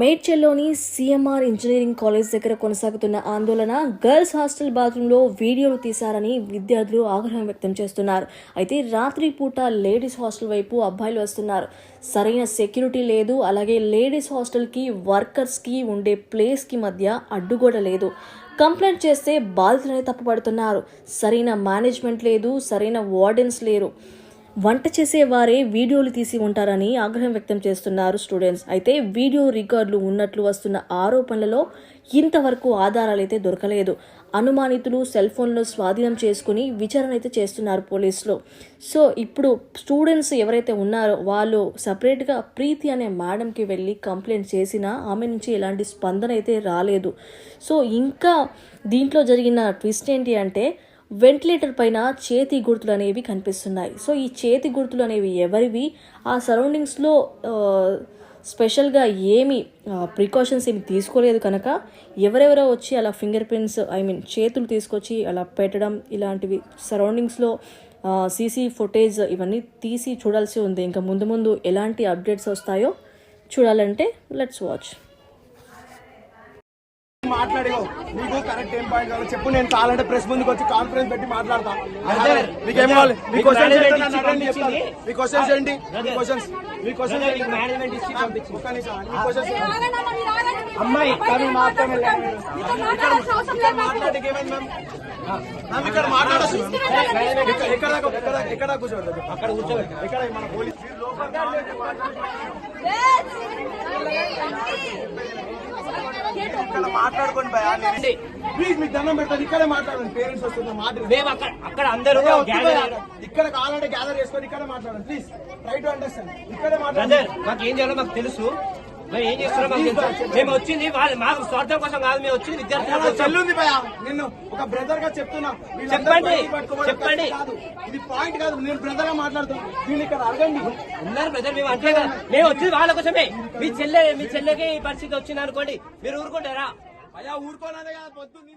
మేడ్చల్లోని CMR engineering college దగ్గర కొనసాగుతున్న ఆందోళన గర్ల్స్ హాస్టల్ బాత్రూంలో వీడియోలు తీశారని విద్యార్థులు ఆగ్రహం వ్యక్తం చేస్తున్నారు. అయితే రాత్రి పూట లేడీస్ హాస్టల్ వైపు అబ్బాయిలు వస్తున్నారు. సరైన సెక్యూరిటీ లేదు. అలాగే లేడీస్ హాస్టల్కి వర్కర్స్కి ఉండే ప్లేస్కి మధ్య అడ్డుగోడ లేదు. కంప్లైంట్ చేస్తే బాధితులనే తప్పుపడుతున్నారు. సరైన మేనేజ్మెంట్ లేదు. సరైన వార్డెన్స్ లేరు. వంట చేసేవారే వీడియోలు తీసి ఉంటారని ఆగ్రహం వ్యక్తం చేస్తున్నారు స్టూడెంట్స్. అయితే వీడియో రికార్డులు ఉన్నట్లు వస్తున్న ఆరోపణలలో ఇంతవరకు ఆధారాలు అయితే దొరకలేదు. అనుమానితులు సెల్ ఫోన్లో స్వాధీనం చేసుకుని విచారణ అయితే చేస్తున్నారు పోలీసులు. సో ఇప్పుడు స్టూడెంట్స్ ఎవరైతే ఉన్నారో వాళ్ళు సపరేట్గా ప్రీతి అనే మేడంకి వెళ్ళి కంప్లైంట్ చేసినా ఆమె నుంచి ఎలాంటి స్పందన అయితే రాలేదు. సో ఇంకా దీంట్లో జరిగిన ట్విస్ట్ ఏంటి అంటే వెంటిలేటర్ పైన చేతి గుర్తులు అనేవి కనిపిస్తున్నాయి. సో ఈ చేతి గుర్తులు అనేవి ఎవరివి? ఆ సరౌండింగ్స్లో స్పెషల్గా ఏమి ప్రికాషన్స్ ఏమి తీసుకోలేదు కనుక ఎవరెవరో వచ్చి అలా ఫింగర్ ప్రింట్స్ ఐ మీన్ చేతులు తీసుకొచ్చి అలా పెట్టడం ఇలాంటివి సరౌండింగ్స్లో సీసీ ఫుటేజ్ ఇవన్నీ తీసి చూడాల్సి ఉంది. ఇంకా ముందు ముందు ఎలాంటి అప్డేట్స్ వస్తాయో చూడాలంటే లెట్స్ వాచ్. మాట్లాడేవో నీకు కరెక్ట్ ఏం పాయింట్ కావాలి చెప్పు. నేను కావాలంటే ప్రెస్ ముందుకు వచ్చి కాన్ఫరెన్స్ పెట్టి మాట్లాడతా. మీకు ఏం కావాలి? మీ క్వశ్చన్స్ ఏంటో. మీ క్వశ్చన్స్ ఏంటి? మీ క్వశ్చన్స్ మీ క్వశ్చన్స్ ఏంటి? మేనేజ్మెంట్ ఇచ్చి పంపించింది. ఒక్క నిమిషం. మీ క్వశ్చన్స్ ఏంటి? అమ్మాయి కానీ మాత్రం వెళ్ళాను నేను. ఇక్కడ మాట్లాడచ్చు. ఎక్కడ ఎక్కడ కూర్చోబెడతారు అక్కడ కూర్చోబెట్టి ఎక్కడ మన పోలీస్ ఇక్కడ మాట్లాడుకోండి భయ ప్లీజ్ మీకు దండం పెడతాను. ఇక్కడే మాట్లాడండి. పేరెంట్స్ వస్తున్న మాట అక్కడ అందరూ. ఇక్కడ కావాలంటే గ్యాదర్ చేసుకొని ఇక్కడే మాట్లాడండి. ప్లీజ్ ట్రై టు అండర్స్టాండ్ ఇక్కడే మాట్లాడండి. మాకు ఏం చేయాలో మాకు తెలుసు. మేము ఏం చేస్తున్నాం మేము వచ్చింది వాళ్ళ మాకు స్వార్థం కోసం కాదు మేము వచ్చింది విద్యార్థుల చెల్లుంది భయ నిన్ను ఒక బ్రదర్గా చెప్తున్నా. చెప్పండి. చెప్పండి. ఇది పాయింట్ కాదు. నేను బ్రదర్గా మాట్లాడుతున్నా. వీళ్ళు ఇక్కడ అడగండి. ఉన్నారు బ్రదర్ మేము అంతే కదా. మేము వచ్చింది వాళ్ళ కోసమే. మీ చెల్లె మీ చెల్లెకి ఈ పరిస్థితి వచ్చింది అనుకోండి మీరు ఊరుకుంటారా? అయ్యా ఊరుకోనదే కదా పొద్దున్న